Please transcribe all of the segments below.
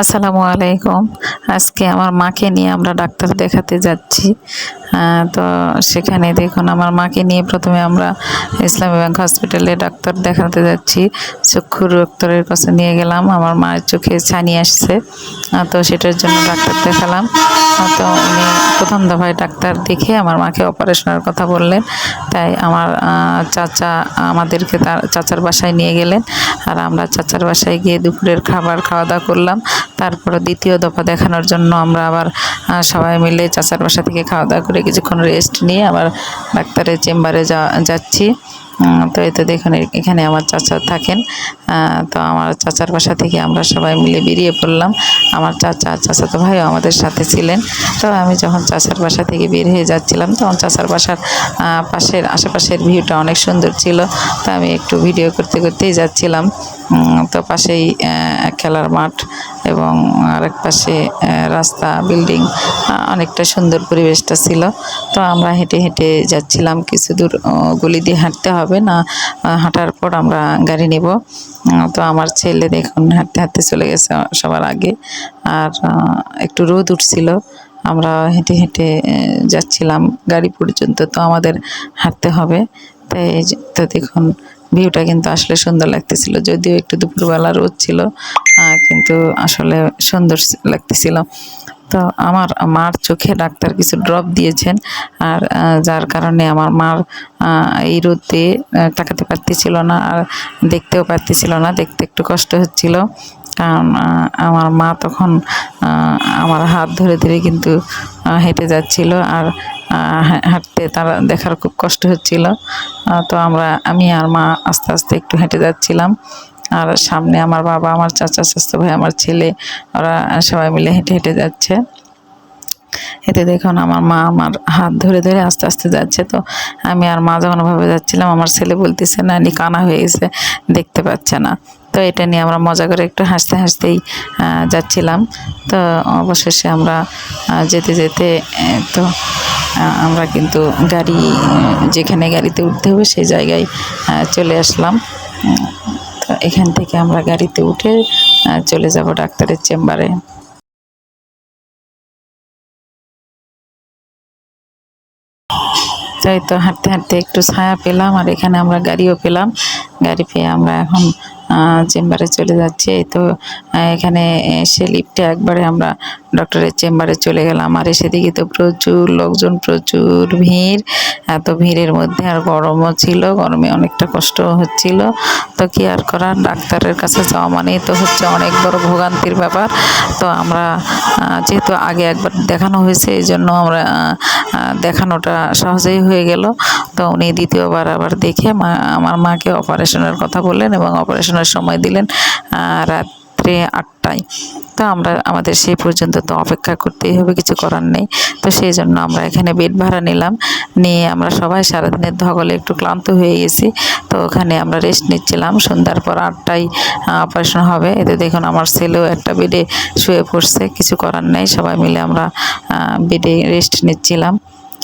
আসসালামু আলাইকুম। আজকে আমার মাকে নিয়ে আমরা ডাক্তার দেখাতে যাচ্ছি। তো সেখানে দেখুন, আমার মাকে নিয়ে প্রথমে আমরা ইসলামী ব্যাংক হসপিটালে ডাক্তার দেখাতে যাচ্ছি। চক্ষুর ডক্টরের কাছে নিয়ে গেলাম। আমার মায়ের চোখে ছানি আসছে। তো সেটার জন্য ডাক্তার দেখালাম। তো উনি প্রথম দফায় ডাক্তার দেখে আমার মাকে অপারেশনের কথা বললেন। তাই আমার চাচা আমাদেরকে তার, চাচার বাসায় নিয়ে গেলেন। আর আমরা চাচার বাসায় গিয়ে দুপুরের খাবার খাওয়া দাওয়া করলাম। তারপরে দ্বিতীয় দফা দেখানোর জন্য আমরা আবার সবাই মিলে চাচার বাসা থেকে খাওয়া দাওয়া করে কিছুক্ষণ রেস্ট নিয়ে আবার ডাক্তারের চেম্বারে যা, যাচ্ছি। তো এই তো দেখুন এখানে আমার চাচা থাকেন। তো আমার চাচার বাসা থেকে আমরা সবাই মিলে বেরিয়ে পড়লাম। আমার চাচা চাচাতো ভাইও আমাদের সাথে ছিলেন। তো আমি যখন চাচার বাসা থেকে বের হয়ে যাচ্ছিলাম, তখন চাচার বাসার পাশের, আশেপাশের ভিউটা অনেক সুন্দর ছিল। তো আমি একটু ভিডিও করতে, করতেই যাচ্ছিলাম। তো পাশেই খেলার মাঠ। এবং আরেক পাশে রাস্তা, বিল্ডিং অনেকটা সুন্দর পরিবেশটা ছিল। তো আমরা হেঁটে হেঁটে যাচ্ছিলাম কিছু দূর গলি দিয়ে হাঁটতে হবে। না হাঁটার পর আমরা গাড়ি নেব। তো আমার ছেলে দেখুন হাঁটতে হাঁটতে চলে গেছে সবার আগে। আর একটু রোদ উঠছিল। আমরা হেঁটে হেঁটে যাচ্ছিলাম গাড়ি পর্যন্ত। তো আমাদের হাঁটতে হবে। তাই তো দেখুন ভিউটা কিন্তু আসলে সুন্দর লাগতেছিল, যদিও একটু দুপুরবেলা রোদ ছিল কিন্তু আসলে সুন্দর লাগতেছিল। তো আমার মার চোখে ডাক্তার কিছু ড্রপ দিয়েছেন, আর যার কারণে আমার মার এই রোদে তাকাতে পারতেছিল না, আর দেখতেও পারতেছিল না, দেখতে একটু কষ্ট হচ্ছিল। কারণ আমার মা তখন আমার হাত ধরে ধরে কিন্তু হেঁটে যাচ্ছিল, আর হাঁটতে তার দেখার খুব কষ্ট হচ্ছিল। তো আমরা, আমি আর মা আস্তে আস্তে একটু হেঁটে যাচ্ছিলাম। আর সামনে আমার বাবা, আমার চাচা স্বাস্থ্য ভাই, আমার ছেলে, ওরা সবাই মিলে হেঁটে হেঁটে যাচ্ছে। এতে দেখুন আমার মা আমার হাত ধরে ধরে আস্তে আস্তে যাচ্ছে। তো আমি আর মা যখন যাচ্ছিলাম, আমার ছেলে বলতেছে, নানি কানা হয়ে গেছে, দেখতে পাচ্ছে না। তো এটা নিয়ে আমরা মজা করে একটু হাসতে হাসতেই যাচ্ছিলাম। তো অবশেষে আমরা যেতে যেতে তো আমরা কিন্তু গাড়ি, যেখানে গাড়িতে উঠতে হবে সেই জায়গায় চলে আসলাম। তো এখান থেকে আমরা গাড়িতে উঠে চলে যাব ডাক্তারের চেম্বারে। তাই তো হাঁটতে হাঁটতে একটু ছায়া পেলাম, আর এখানে আমরা গাড়িও পেলাম। গাড়ি পেয়ে আমরা এখন চেম্বারে চলে যাচ্ছি। এই তো এখানে এসে লিফটে একবারে আমরা ডক্টরের চেম্বারে চলে গেলাম। আর এসে দেখি তো প্রচুর লোকজন প্রচুর ভিড়। এত ভিড়ের মধ্যে আর গরমও ছিল গরমে অনেকটা কষ্ট হচ্ছিল। তো কি আর করার? ডাক্তারের কাছে যাওয়া মানেই তো হচ্ছে অনেক বড় ভোগান্তির ব্যাপার। তো আমরা যেহেতু আগে একবার দেখানো হয়েছে এই জন্য আমরা দেখানোটা সহজেই হয়ে গেল। তো উনি দ্বিতীয়বার আবার দেখে মা আমার মাকে অপারেশনের কথা বললেন এবং অপারেশনের সময় দিলেন। আহ, রাত্রে আটটায়। তো আমরা, আমাদের সেই পর্যন্ত তো অপেক্ষা করতেই হবে, কিছু করার নেই। তো সেই জন্য আমরা এখানে বেড ভাড়া নিলাম। নিয়ে আমরা সবাই সারাদিনের ধকলে একটু ক্লান্ত হয়ে গেছি। তো ওখানে আমরা রেস্ট নিচ্ছিলাম। সন্ধ্যার পর আটটায় অপারেশন হবে। এতে দেখুন আমার ছেলেও একটা বেডে শুয়ে পড়ছে। কিছু করার নেই। সবাই মিলে আমরা বেডে রেস্ট নিচ্ছিলাম।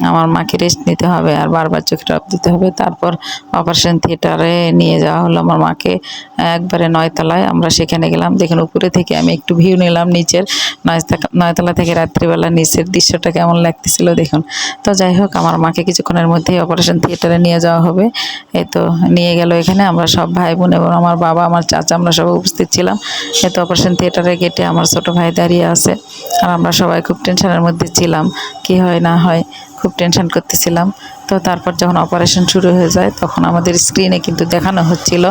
আমার মাকে রেস্ট নিতে হবে আর বারবার চোখে ড্রপ দিতে হবে। তারপর অপারেশন থিয়েটারে নিয়ে যাওয়া হলো আমার মাকে। একবারে নয়তলায় আমরা সেখানে গেলাম। দেখুন, উপরে থেকে আমি একটু ভিউ নিলাম নিচের। নয়তা- নয়তলা থেকে রাত্রিবেলা নিচের দৃশ্যটা কেমন লাগতেছিল দেখুন। তো যাই হোক, আমার মাকে কিছুক্ষণের মধ্যেই অপারেশন থিয়েটারে নিয়ে যাওয়া হবে। এই তো নিয়ে গেল এখানে। আমরা সব ভাই বোন এবং আমার বাবা, আমার চাচা, আমরা সব উপস্থিত ছিলাম। এই তো অপারেশন থিয়েটারে গেটে আমার ছোট ভাই দাঁড়িয়ে আছে। আর আমরা সবাই খুব টেনশনের মধ্যে ছিলাম। কি হয় না হয়। খুব টেনশন করতেছিলাম। তো তারপর যখন অপারেশন শুরু হয়ে যায়, তখন আমাদের স্ক্রিনে কিন্তু দেখানো হচ্ছিল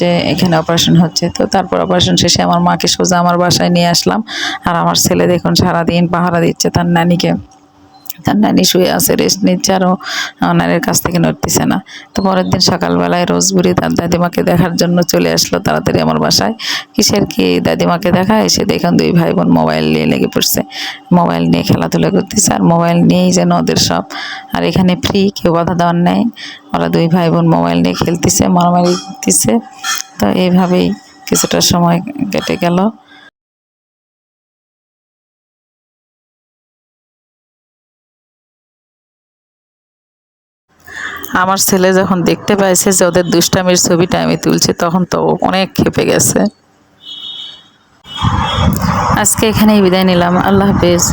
যে এখানে অপারেশন হচ্ছে। তো তারপর অপারেশন শেষে আমার মাকে সোজা আমার বাসায় নিয়ে আসলাম। আর আমার ছেলে দেখুন সারাদিন পাহারা দিচ্ছে তার নানিকে। তার নানি শুয়ে আছে রেস্ট নিচ্ছে আর ও নানির কাছ থেকে নড়তেছে না। তো পরের দিন সকালবেলায় রোজবুড়ি তার দাদিমাকে দেখার জন্য চলে আসলো তাড়াতাড়ি আমার বাসায়। কিসের কি দাদিমাকে দেখা? এসে দেখুন দুই ভাই বোন মোবাইল নিয়ে লেগে পড়ছে। মোবাইল নিয়ে খেলাধুলা করতেছে আর মোবাইল নিয়েই যেন ওদের সব। আর এখানে ফ্রি কেউ বাধা দেওয়ার নেই। ওরা দুই ভাই বোন মোবাইল নিয়ে খেলতেছে, মারামারি করতেছে। তো এইভাবেই কিছুটা সময় কেটে গেল। আমার ছেলে যখন দেখতে পাইছে যে ওদের দুষ্টামির ছবিটা আমি তুলছি, তখন তো অনেক খেপে গেছে। আজকে এখানেই বিদায় নিলাম। আল্লাহ হাফেজ।